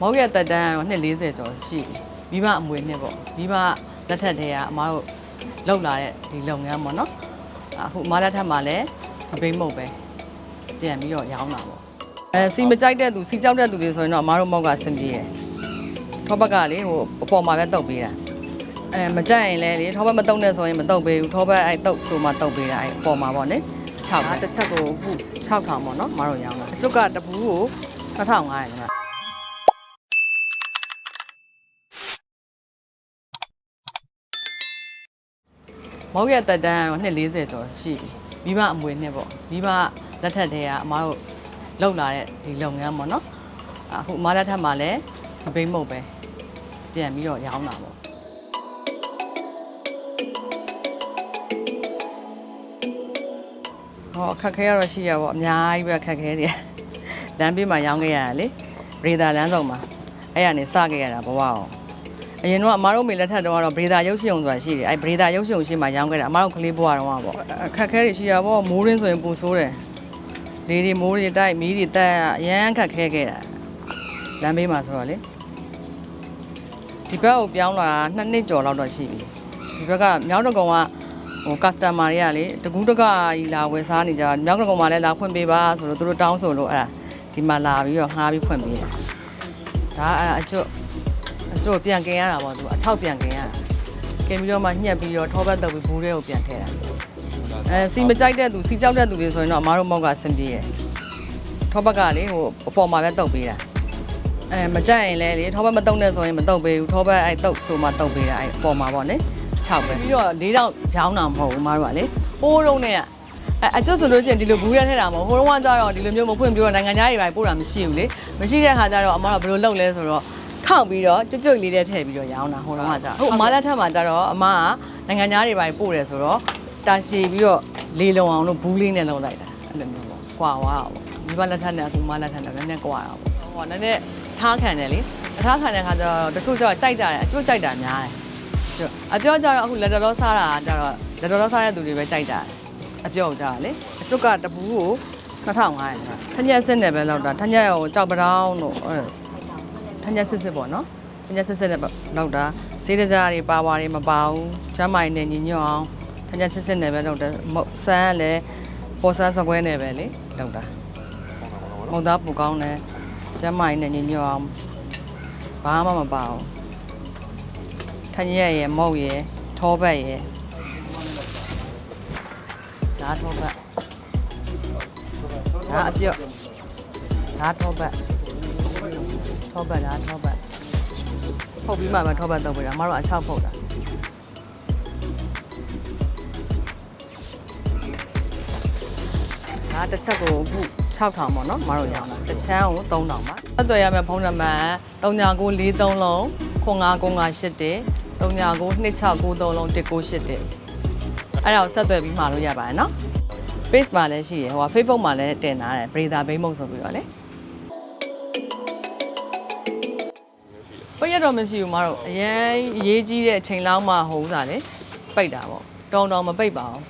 မောက်ရဲ့တက်တန်းကတော့နှစ်40ကျော်ရှိပြီမိဘအမွေနှစ်ပေါ့မိဘလက်ထက်တည်းကအမားတို့လောက်လာတဲ့ဒီလုပ်ငန်းပေါ့နော်အခုအမားလက်ထက်မှာလည်းဒီဘိမုတ်ပဲပြန်ပြီးတော့ရောင်းတာပေါ့အဲစီမကြိုက်တဲ့သူစီကြောက်တဲ့သူတွေဆိုရင်တော့အမားတို့မောက်ကအဆင်ပြေတယ်ထောဘက်ကလေဟိုအပေါ်မှာပဲတုတ်ပေးတာအဲမကြိုက်ရင်လည်းလေထောဘက်မတုတ်နဲ့ဆိုရင်မတုတ်ပေးဘူးထောဘက်အဲတုတ်ဆိုမှတုတ်ပေးတာအဲအပေါ်မှာပေါ့နိ6ဒါတစ်ချက်ကိုအခု6000ပေါ့နော်အမားတို့ရောင်းတာအကျုပ်ကတပူးကို2500ကျန် မောက်ရဲ့တက်တန်းကတော့နှစ်40ကျော်ရှိပြီမိဘအမွေနှစ်ပေါ့မိဘလက်ထက်တည်းကအမားတို့လောက်လာတဲ့ဒီလုပ်ငန်းပေါ့နော်အခုအမားလက်ထက်မှာလည်းဒီဘိမုတ်ပဲပြန်ပြီးတော့ရောင်းတာပေါ့ဟောအခက်ခဲရတော့ရှိရပေါ့အများကြီးပဲအခက်ခဲတွေလမ်းဘေးမှာရောင်းခဲ့ရတာလေရေဒါလမ်းဆောင်မှာအဲ့ရနေစခဲ့ရတာဘဝအောင် အရင်တော့အမားတို့မေလက်ထက်တော့ကတော့ဗရေဒါရုပ်ရှင်ုံဆိုတာရှိတယ်အဲဗရေဒါရုပ်ရှင်ုံရှိမှရောင်းခဲ့တာအမားတို့ကလေးဘွားတော့ပေါ့အခက်ခဲတွေရှိရပေါ့မိုးရင်းဆိုရင်ပူဆိုးတယ်လေတွေမိုးတွေတိုက်မီးတွေတက်အရန်ခက်ခဲခဲ့တာလမ်းဘေးမှာဆိုတော့လေဒီဘက်ကိုပြောင်းလာတာနှစ်နှစ်ကျော်လောက်တော့ရှိပြီဒီဘက်ကမြောက်တကုံကဟို customer တွေကလေတကူးတကကြီးလာဝယ်စားနေကြမြောက်တကုံမှာလည်းလာဖွင့်ပေးပါဆိုတော့သူတို့တောင်းဆိုလို့အဲ့ဒါဒီမှာလာပြီးတော့ငှားပြီးဖွင့်ပေးတယ်ဒါအဲ့ဒါအကျွတ်အ ကျိုးပြန်กินရတာပေါ့သူအချောက်ပြန်กินရတာกินပြီးတော့မှညှက်ပြီးတော့ထောပတ်တုပ်ပြီးဘူးတွေကိုပြန်ထည့်တာအဲစီမကြိုက်တဲ့သူစီကြောက်တဲ့သူတွေဆိုရင်တော့အမားတို့မောက်ကအဆင်ပြေတယ်ထောပတ်ကလေဟိုအပေါ်မှာပဲတုပ်ပေးတာအဲမကြိုက်ရင်လည်းလေထောပတ်မတုပ်နဲ့ဆိုရင်မတုပ်ပေးဘူးထောပတ်အဲတုပ်ဆိုမှတုပ်ပေးတာအဲအပေါ်မှာပေါ့နိ6ပဲပြီးတော့၄တောင်ရောင်းတာမဟုတ်ဘူးအမားတို့ကလေပိုးတုံးနဲ့ကအဲအကျွတ်ဆိုလို့ရှိရင်ဒီလိုဘူးရထည့်တာမဟုတ်ဟိုတုန်းကကြတော့ဒီလိုမျိုးမဖွင့်ပြီးတော့နိုင်ငံသားတွေပဲပို့တာမရှိဘူးလေမရှိတဲ့ခါကျတော့အမားတို့ဘယ်လိုလုပ်လဲဆိုတော့ ခောက်ပြီးတော့ကျွတ်ကျွတ်လေးနဲ့ထည့်ပြီးတော့ရောင်းတာဟိုတော့ကကြာဟုတ်အမားလက်ထက်မှာကျတော့အမားကနိုင်ငံသားတွေပိုင်းပို့တယ်ဆိုတော့တာရှည်ပြီးတော့လေးလုံအောင်လို့ဘူးလေးနဲ့လုံလိုက်တာအဲ့လိုမျိုးပေါ့ကွာသွားတာပေါ့ဒီဘက်လက်ထက်နဲ့အခုမလက်ထက်နဲ့နည်းနည်းကွာတာပေါ့ဟိုကနည်းနည်းထားခံတယ်လေအထားခံတဲ့ခါကျတော့တချို့ကျတော့ကြိုက်ကြတယ်အကျွတ်ကြိုက်တာများတယ်ကျွတ်အပြောကြတော့အခုလက်တော်စားတာကျတော့လက်တော်စားတဲ့သူတွေပဲကြိုက်တာအပြောကြတာလေအကျွတ်ကတပူးကို2500ကျန်ထညက်စစ်နေပဲလောက်တာထညက်ရောကြောက်ပတောင်းတို့အဲ့ ထညက်စစ်စစ်ပေါ့နော်ထညက်စစ်စစ်နဲ့လောက်တာဈေးတကြားတွေပါဝါတွေမပါဘူးချမ်းမိုင်နဲ့ညီညွတ်အောင်ထညက်စစ်စစ်နဲ့ပဲလောက်တယ်မဟုတ်ဆန်းကလည်းပေါ်ဆန်းစကွဲနဲ့ပဲလေလောက်တာမုံသားပူကောင်းတယ်ချမ်းမိုင်နဲ့ညီညွတ်အောင်ဘာမှမပါဘူးထညက်ရယ်မုတ်ရယ်ထောဘက်ရယ်ဒါထောဘက်ဒါအပြော့ဒါထောဘက် ထောပတ်လားထောပတ်ဖုတ်ပြီးမှပဲထောပတ်တော့ပြတာမတို့အချောက်ဖုတ်တာဒါတစ်ချက်ကိုအခု6000ပေါ့နော်မတို့ရောင်းတာတစ်ချမ်းကို3000ပါအသွယ်ရမယ်ဖုန်းနံပါတ်3943လုံး959581 399269လုံး1981အဲ့ဒါကိုဆက်သွယ်ပြီးမှာလို့ရပါတယ်နော် Face မှာလည်းရှိရယ်ဟိုက Facebook မှာလည်းတင်ထားတယ် Brother ဘိမုံဆိုပြီးတော့လေ ပိတ်ရတော့မရှိဘူးမတို့အရန်အရေးကြီးတဲ့အချိန်လောက်မှဟိုဥစားလေပိတ်တာပေါ့တောင်းတောင်းမပိတ်ပါဘူး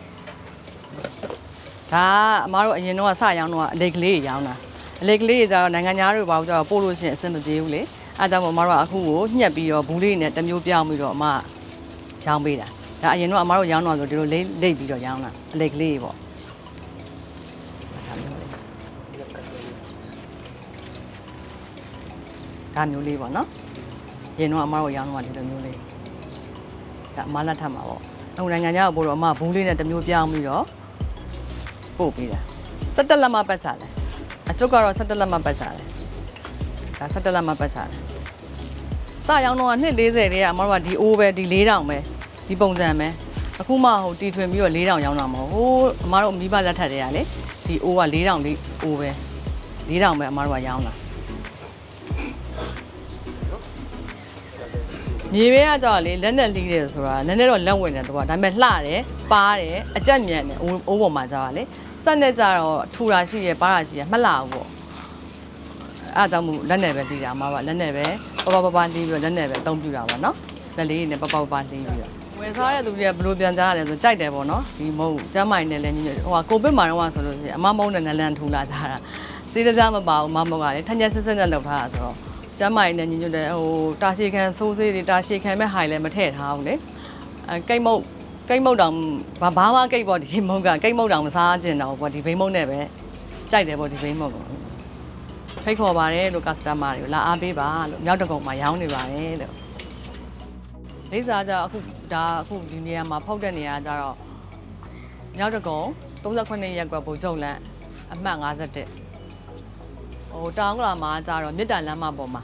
ဒါကအမတို့အရင်တော့စရောင်းတော့အလိတ်ကလေးတွေရောင်းတာအလိတ်ကလေးတွေကျတော့နိုင်ငံသားတွေဘာလို့ကျတော့ပို့လို့ရှိရင်အဆင်မပြေဘူးလေအဲဒါကြောင့်မို့အမတို့ကအခုကိုညှက်ပြီးတော့ဘူးလေးနဲ့တစ်မျိုးပြောင်းပြီးတော့အမရောင်းပေးတာဒါအရင်တော့အမတို့ရောင်းတော့ဆိုဒီလိုလိမ့်လိမ့်ပြီးတော့ရောင်းတာအလိတ်ကလေးတွေပေါ့ဒါမျိုးလေးပေါ့နော် ရင်တော့အမတို့ရောင်းတော့ဒီလိုမျိုးလေးဒါအမလက်ထပ်မှာပေါ့အခုနိုင်ငံခြားကိုပို့တော့အမဘူးလေးနဲ့တစ်မျိုးပြောင်းပြီးတော့ပို့ပေးတာ17လက်မပတ်ချတယ်အကျုပ်ကတော့17လက်မပတ်ချတယ်ဒါ17လက်မပတ်ချတယ်စရောင်းတော့240လေးကအမတို့ကဒီအိုးပဲဒီ4000ပဲဒီပုံစံပဲအခုမှဟိုတီထွင်ပြီးတော့4000ရောင်းတာမဟုတ်ဟိုးအမတို့မိဘလက်ထပ်တွေကလေဒီအိုးက4000လေးအိုးပဲ4000ပဲအမတို့ကရောင်းတာ မြေပဲကကြောက်လေလက်နဲ့လီးတယ်ဆိုတာနည်းနည်းတော့လက်ဝင်တယ်တော့ဒါပေမဲ့လှတယ်ပါးတယ်အကြက်မြန်တယ်အိုးအိုးပေါ်မှာကြောက်လေစက်နဲ့ကြတော့ထူတာရှိတယ်ပါးတာရှိတယ်မှတ်လာဘူးပေါ့အဲအကြောင့်မို့လက်နဲ့ပဲလီးတာမှာပါလက်နဲ့ပဲပပပပလီးပြီးတော့လက်နဲ့ပဲအသုံးပြတာပေါ့နော်လက်လေးနဲ့ပပပပလီးပြီးတော့ဝင်စားတဲ့သူတွေကဘယ်လိုပြန်ကြရလဲဆိုကြိုက်တယ်ပေါ့နော်ဒီမဟုတ်ကျမ်းမိုင်နဲ့လည်းညီညွတ်ဟိုကကိုဗစ်မှာတော့ဆိုလို့ရှိရင်အမမုန်းနဲ့နလန်ထူလာကြတာစေးတစားမပါဘူးမမုန်းကလေထညက်ဆက်ဆက်နဲ့လောက်ထားတာဆိုတော့ ကျမ်းမာရေးနဲ့ညီညွတ်တဲ့ဟိုတာရှည်ခံဆိုးစေးတွေတာရှည်ခံမဲ့ဟိုင်လည်းမထည့်ထားဘူးလေအဲကိတ်မုတ်ကိတ်မုတ်တောင်ဘာဘာမှကိတ်ပေါ့ဒီမုတ်ကကိတ်မုတ်တောင်မစားကျင်တော့ဘူးပေါ့ဒီဘိန်းမုတ်နဲ့ပဲကြိုက်တယ်ပေါ့ဒီဘိန်းမုတ်ကိုဖိတ်ခေါ်ပါတယ်လို့ customer တွေကိုလာအားပေးပါလို့မြောက်တကုံမှာရောင်းနေပါတယ်လို့လိစားကြအခုဒါအခုဒီနေရာမှာဖောက်တဲ့နေရာကြတော့မြောက်တကုံ38ရက်ကွက်ဘူကျုံလန့်အမှတ်51 ဟိုတောင်ကလာမှာကြတော့မြစ်တာလမ်းမပေါ်မှာ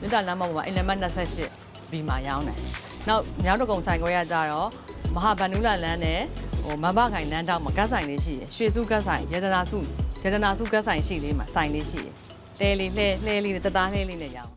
မြစ်တာလမ်းမပေါ်မှာအင်လမတ်28ဘီမှာရောင်းတယ်။နောက်မြောင်းတကုံဆိုင်ခွဲရကြတော့မဟာဗန္ဓုလလမ်းနဲ့ဟိုမဘခိုင်လမ်းတောက်မှာဂတ်ဆိုင်လေးရှိရယ်ရွှေစုဂတ်ဆိုင်ရတနာစုရတနာစုဂတ်ဆိုင်ရှိလေးမှာဆိုင်လေးရှိရယ်တဲလေးလှဲလှဲလေးနဲ့တသားလှဲလေးနဲ့ရောင်း